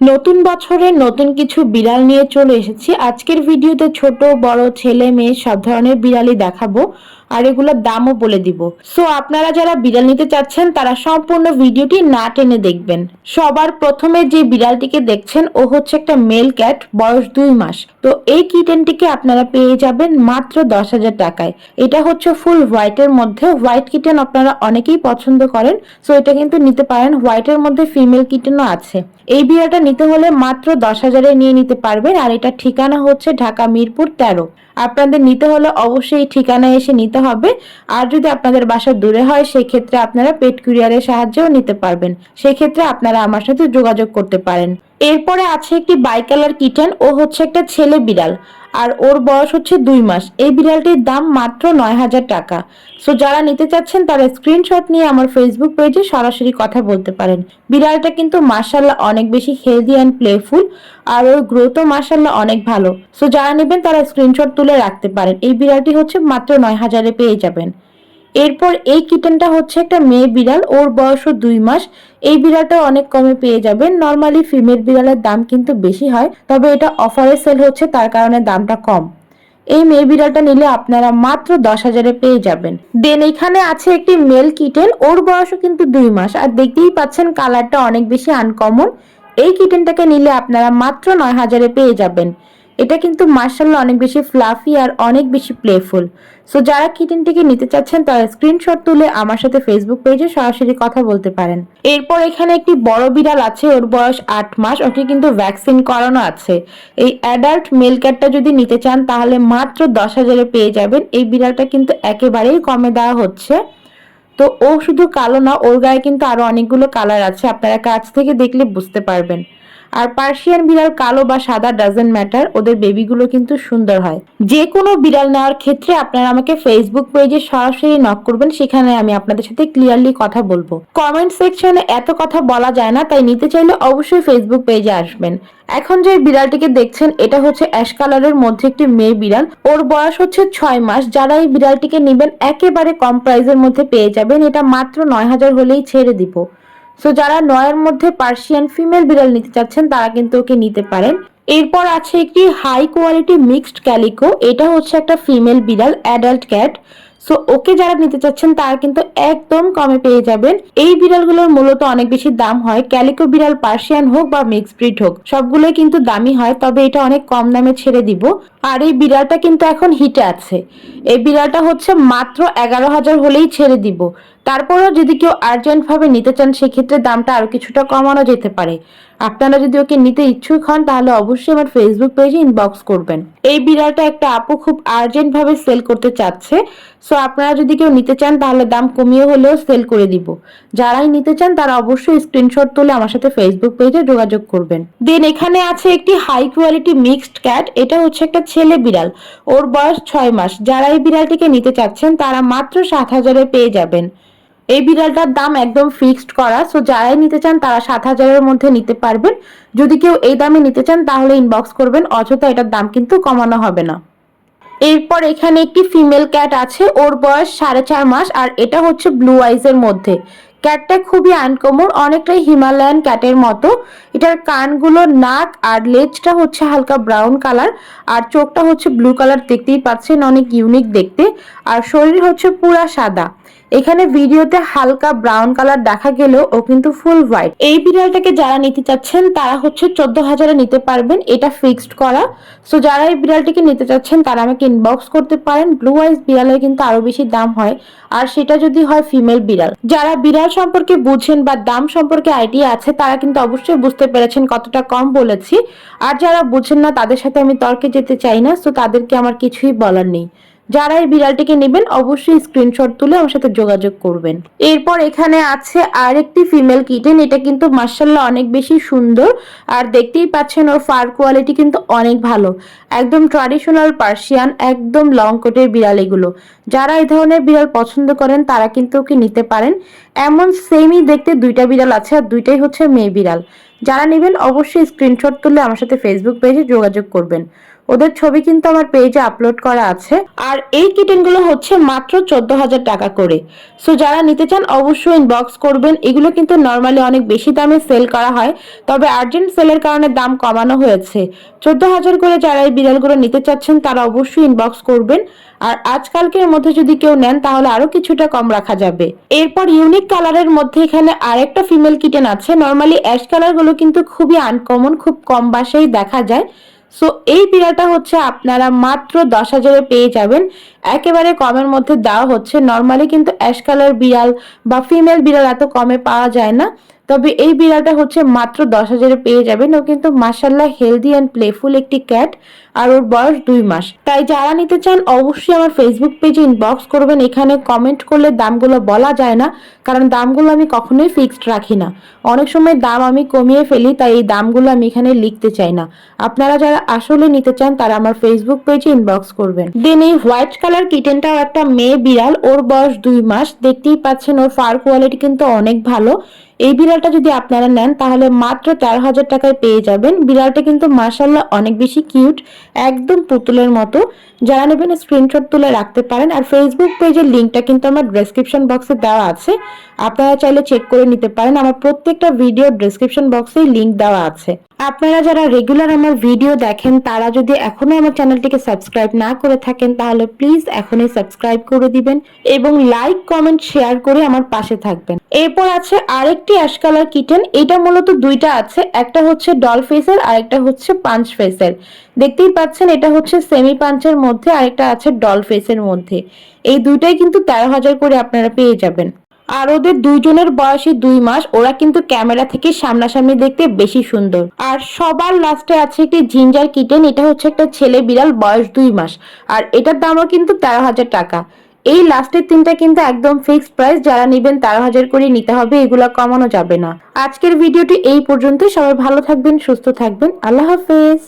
নতুন বছরে নতুন কিছু বিড়াল নিয়ে চলে এসেছি। আজকের ভিডিওতে ছোট, বড়, ছেলে, মেয়ে সব ধরনের বিড়ালই দেখাবো। আর এগুলোর দামও বলে দিব। সো আপনারা যারা বিড়াল নিতে চাচ্ছেন, তারা সম্পূর্ণ ভিডিওটি না টেনে দেখবেন। সবার প্রথমে যে বিড়ালটিকে দেখছেন, ও হচ্ছে একটা মেল ক্যাট বয়স দুই মাস। তো এই কিটেনটিকে আপনারা পেয়ে যাবেন মাত্র দশ হাজার টাকায়। এটা হচ্ছে ফুল হোয়াইটের মধ্যে। হোয়াইট কিটেন আপনারা অনেকেই পছন্দ করেন। সো এটা কিন্তু নিতে পারেন। হোয়াইটের মধ্যে ফিমেল কিটেনও আছে। এই বিড়ালটা নিতে হলে মাত্র দশ হাজারে নিয়ে নিতে পারবেন। আর এটা ঠিকানা হচ্ছে ঢাকা মিরপুর তেরো। আপনাদের নিতে হলে অবশ্যই ঠিকানায় এসে নিতে হবে। আর যদি আপনাদের বাসা দূরে হয়, সেক্ষেত্রে আপনারা পেট কুরিয়ারের সাহায্যেও নিতে পারবেন। সেক্ষেত্রে আপনারা আমার সাথে যোগাযোগ করতে পারেন। এরপরে আছে একটি বাইকালার কিটেন ও হচ্ছে একটা ছেলে বিড়াল। আর ওর বয়স হচ্ছে দুই মাস। এই বিড়ালটির দাম মাত্র নয় হাজার টাকা। সো যারা নিতে চাচ্ছেন, তারা স্ক্রিনশট নিয়ে আমার ফেসবুক পেজে সরাসরি কথা বলতে পারেন। বিড়ালটা কিন্তু মার্শাল্লাহ অনেক বেশি হেলদি অ্যান্ড প্লেফুল আর ওর গ্রোথও মার্শাল্লাহ অনেক ভালো। সো যারা নেবেন, তারা স্ক্রিনশট তুলে রাখতে পারেন। এই বিড়ালটি হচ্ছে মাত্র নয় হাজারে পেয়ে যাবেন। এরপর এই কিটেনটা হচ্ছে একটা মেয়ে বিড়াল, ওর বয়সও দুই মাস। এই বিড়ালটা অনেক কমে পেয়ে যাবেন। নর্মালি ফিমেল বিড়ালের দাম কিন্তু বেশি হয়, তবে এটা অফারে সেল হচ্ছে, তার কারণে দামটা কম। এই মেয়ে বিড়ালটা নিলে আপনারা মাত্র দশ হাজারে পেয়ে যাবেন। দেন এখানে আছে একটি মেল কিটেন ওর বয়সও কিন্তু দুই মাস। আর দেখতেই পাচ্ছেন কালারটা অনেক বেশি আনকমন এই কিটেনটাকে নিলে আপনারা মাত্র নয় হাজারে পেয়ে যাবেন। এটা কিন্তু মার্শাল্লাহ অনেক বেশি ফ্লাফি আর অনেক বেশি প্লেফুল সো যারা কিটেনটিকে নিতে চাচ্ছেন, তারা স্ক্রিনশট তুলে আমার সাথে ফেসবুক পেজে সরাসরি কথা বলতে পারেন। এরপর এখানে একটি বড় বিড়াল আছে, ওর বয়স আট মাস, ওকে কিন্তু ভ্যাকসিন করানো আছে। এই অ্যাডাল্ট মেল ক্যাটটা যদি নিতে চান, তাহলে মাত্র দশ হাজারে পেয়ে যাবেন। এই বিড়ালটা কিন্তু একেবারেই কমে দেওয়া হচ্ছে। তো ও শুধু কালো না, ওর গায়ে কিন্তু আরও অনেকগুলো কালার আছে। আপনারা কাছ থেকে দেখলে বুঝতে পারবেন। আর পার্সিয়ান বিড়াল কালো বা সাদা ডাজেন্ট ম্যাটার ওদের বেবিগুলো কিন্তু সুন্দর হয়। যে কোনো বিড়াল নেওয়ার ক্ষেত্রে আপনারা আমাকে ফেসবুক পেজে সরাসরি নক করবেন, সেখানে আমি আপনাদের সাথে ক্লিয়ারলি কথা বলব। কমেন্ট সেকশনে এত কথা বলা যায় না, তাই নিতে চাইলে অবশ্যই ফেসবুক পেজে আসবেন। এখন যে বিড়ালটিকে দেখছেন, এটা হচ্ছে অ্যাশ কালারের মধ্যে একটি মেয়ে বিড়াল। ওর বয়স হচ্ছে ছয় মাস, যারা এই বিড়ালটিকে নেবেন, একেবারে কম প্রাইসের মধ্যে পেয়ে যাবেন। এটা মাত্র নয় হাজার হলেই ছেড়ে দিব। সো যারা নয়ের মধ্যে পার্সিয়ান ফিমেল বিড়াল নিতে চাচ্ছেন, তারা কিন্তু ওকে নিতে পারেন। এরপর আছে একটি হাই কোয়ালিটি মিক্সড ক্যালিকো এটা হচ্ছে একটা ফিমেল বিড়াল অ্যাডাল্ট ক্যাট সো ওকে যারা নিতে চাচ্ছেন, তারা কিন্তু একদম কমে পেয়ে যাবেন। এই বিড়ালগুলোর মূলত অনেক বেশি দাম হয়। ক্যালিকো বিড়াল পার্সিয়ান হোক বা মিক্স ব্রিড হোক, সবগুলোই কিন্তু দামি হয়, তবে এটা অনেক কম দামে ছেড়ে দিব। আর এই বিড়ালটা কিন্তু এখন হিটে আছে। এই বিড়ালটা হচ্ছে মাত্র এগারো হাজার হলেই ছেড়ে দিব। তারপরেও যদি কেউ আর্জেন্ট ভাবে নিতে চান, সেক্ষেত্রে দামটা আরও কিছুটা কমানো যেতে পারে। আপনারা যদি ওকে নিতে ইচ্ছুক হন, তাহলে অবশ্যই আমার ফেসবুক পেজে ইনবক্স করবেন। এই বিড়ালটা একটা আপু খুব আর্জেন্ট ভাবে সেল করতে চাচ্ছে। সো আপনারা যদি কেউ নিতে চান, তাহলে দাম কমিয়ে হলেও সেল করে দিব। যারাই নিতে চান, তারা অবশ্যই স্ক্রিনশট তুলে আমার সাথে ফেসবুক পেজে যোগাযোগ করবেন। দেন এখানে আছে একটি হাই কোয়ালিটি মিক্সড ক্যাট এটা হচ্ছে একটা ছেলে বিড়াল। ওর বয়স ছয় মাস। যারা এই বিড়ালটিকে নিতে চাচ্ছেন, তারা মাত্র সাত হাজারে পেয়ে যাবেন। এই বিড়ালটার দাম একদম ফিক্সড করা। সো যারাই নিতে চান, তারা সাত হাজারের মধ্যে নিতে পারবেন। যদি কেউ এই দামে নিতে চান, তাহলে ইনবক্স করবেন, অযথা এটার দাম কিন্তু কমানো হবে না। এরপর এখানে একটি ফিমেল ক্যাট আছে, ওর বয়স সাড়ে চার মাস, আর এটা হচ্ছে ব্লু আইজের মধ্যে। ক্যাটটা খুবই আনকমন অনেকটাই হিমালয়ান ক্যাটের মতো। এটার কানগুলো, নাক, আর লেজটা হচ্ছে হালকা ব্রাউন কালার আর চোখটা হচ্ছে ব্লু কালার দেখতেই পাচ্ছেন, অনেক ইউনিক দেখতে। আর শরীর হচ্ছে পুরা সাদা। এখানে ভিডিওতে হালকা ব্রাউন কালার দেখা গেলেও ও কিন্তু ফুল হোয়াইট। এই বিড়ালটাকে যারা নিতে চাচ্ছেন, তারা হচ্ছে চোদ্দ হাজারে নিতে পারবেন। এটা ফিক্সড করা। সো যারা এই বিড়ালটিকে নিতে চাচ্ছেন, তারা আমাকে ইনবক্স করতে পারেন। ব্লু আইস বিড়ালের কিন্তু আরও বেশি দাম হয়। আর সেটা যদি হয় ফিমেল বিড়াল। যারা বিড়াল সম্পর্কে বুঝেন বা দাম সম্পর্কে আইডিয়া আছে, তারা কিন্তু অবশ্যই বুঝতে পেরেছেন কতটা কম বলেছি। আর যারা বুঝেন না, তাদের সাথে আমি তর্কে যেতে চাই না। সো তাদেরকে আমার কিছুই বলার নেই। যারা এই বিড়ালটিকে নেবেন, অবশ্যই স্ক্রিনশট তুলে আমার সাথে যোগাযোগ করবেন। এরপর এখানে আছে আর একটি ফিমেল কিটেন এটা কিন্তু মার্শাল্লাহ অনেক বেশি সুন্দর। আর দেখতেই পাচ্ছেন ওর ফার কোয়ালিটি কিন্তু অনেক ভালো। একদম ট্রাডিশনাল পার্সিয়ান একদম লং কোটের বিড়াল এগুলো। যারা এই ধরনের বিড়াল পছন্দ করেন, তারা কিন্তু ওকে নিতে পারেন। এমন সেমই দেখতে দুইটা বিড়াল আছে, আর দুইটাই হচ্ছে মেয়ে বিড়াল। যারা নেবেন, অবশ্যই স্ক্রিনশট তুলে আমার সাথে ফেসবুক পেজে যোগাযোগ করবেন। ওদের ছবি কিন্তু আমার পেজে আপলোড করা আছে। আর এই কিটেনগুলো হচ্ছে মাত্র চোদ্দ হাজার টাকা করে। সো যারা নিতে চান, অবশ্যই ইনবক্স করবেন। এগুলো কিন্তু নর্মালি অনেক বেশি দামে সেল করা হয়, তবে আর্জেন্ট সেলের কারণে দাম কমানো হয়েছে। চোদ্দ হাজার করে যারা এই বিড়ালগুলো নিতে চাচ্ছেন, তারা অবশ্যই ইনবক্স করবেন। আর আজকালকের মধ্যে যদি কেউ নেন, তাহলে আরও কিছুটা কম রাখা যাবে। এরপর ইউনিক কালারের মধ্যে এখানে আরেকটা ফিমেল কিটেন আছে। নর্মালি অ্যাশ কালারগুলো কিন্তু খুবই আনকমন খুব কম বাসেই দেখা যায়। সো এই বিড়াটা হচ্ছে আপনারা মাত্র দশ হাজারে পেয়ে যাবেন। একেবারে কমের মধ্যে দেওয়া হচ্ছে। নর্মালি কিন্তু অ্যাশ কালার বিড়াল বা ফিমেল বিড়াল এত কমে পাওয়া যায় না। তবে এই বিড়ালটা হচ্ছে মাত্র দশ হাজারে পেয়ে যাবেন। ও কিন্তু মাসাল্লাহ হেলদি অ্যান্ড প্লেফুল একটি ক্যাট আর ওর বয়স দুই মাস। তাই যারা নিতে চান অবশ্যই আমার ফেসবুক পেজে ইনবক্স করবেন। এখানে কমেন্ট করলে দামগুলো বলা যায় না, কারণ দামগুলো আমি কখনোই ফিক্সড রাখি না। অনেক সময় দাম আমি কমিয়ে ফেলি, তাই এই দামগুলো আমি এখানে লিখতে চাই না। আপনারা যারা আসলে নিতে চান, তারা আমার ফেসবুক পেজে ইনবক্স করবেন। দেন এই হোয়াইট কালার কিটেনটাও একটা মেয়ে বিড়াল, ওর বয়স দুই মাস। দেখতেই পাচ্ছেন ওর ফার কোয়ালিটি কিন্তু অনেক ভালো। এই বিড়ালটা যদি আপনারা নেন, তাহলে মাত্র তেরো হাজার টাকায় পেয়ে যাবেন। বিড়ালটা কিন্তু মার্শাল্লাহ অনেক বেশি কিউট, একদম পুতুলের মতো। যারা নেবেন স্ক্রিনশট তুলে রাখতে পারেন। আর ফেসবুক পেজের লিঙ্কটা কিন্তু আমার ডেসক্রিপশন বক্সে দেওয়া আছে। আপনারা চাইলে চেক করে নিতে পারেন। আমার প্রত্যেকটা ভিডিও ডেসক্রিপশন বক্সেই লিঙ্ক দেওয়া আছে। আপনারা যারা রেগুলার আমার ভিডিও দেখেন, তারা যদি এখনও আমার চ্যানেলটিকে সাবস্ক্রাইব না করে থাকেন, তাহলে প্লিজ এখনই সাবস্ক্রাইব করে দিবেন এবং লাইক কমেন্ট শেয়ার করে আমার পাশে থাকবেন। এরপর আছে আরেকটি অ্যাশ কালার কিটেন এটা মূলত দুইটা আছে, একটা হচ্ছে ডল ফেসের আর একটা হচ্ছে পাঞ্চ ফেসের দেখতেই পাচ্ছেন, এটা হচ্ছে সেমি পাঞ্চের মধ্যে আরেকটা আছে ডল ফেসের মধ্যে। এই দুইটাই কিন্তু তেরো হাজার করে আপনারা পেয়ে যাবেন। আর ওদের দুইজনের বয়সী দুই মাস, ওরা কিন্তু ক্যামেরা থেকে সামনাসামনি দেখতে বেশি সুন্দর। আর সবার লাস্টে আছে একটি জিঞ্জার কিটেন, এটা হচ্ছে একটা ছেলে বিড়াল, বয়স দুই মাস। আর এটার দামও কিন্তু তেরো হাজার টাকা। এই লাস্টের তিনটা কিন্তু একদম ফিক্সড প্রাইস যারা নেবেন তেরো হাজার করে নিতে হবে, এগুলো কমানো যাবে না। আজকের ভিডিওটি এই পর্যন্ত সবাই ভালো থাকবেন, সুস্থ থাকবেন, আল্লাহ হাফেজ।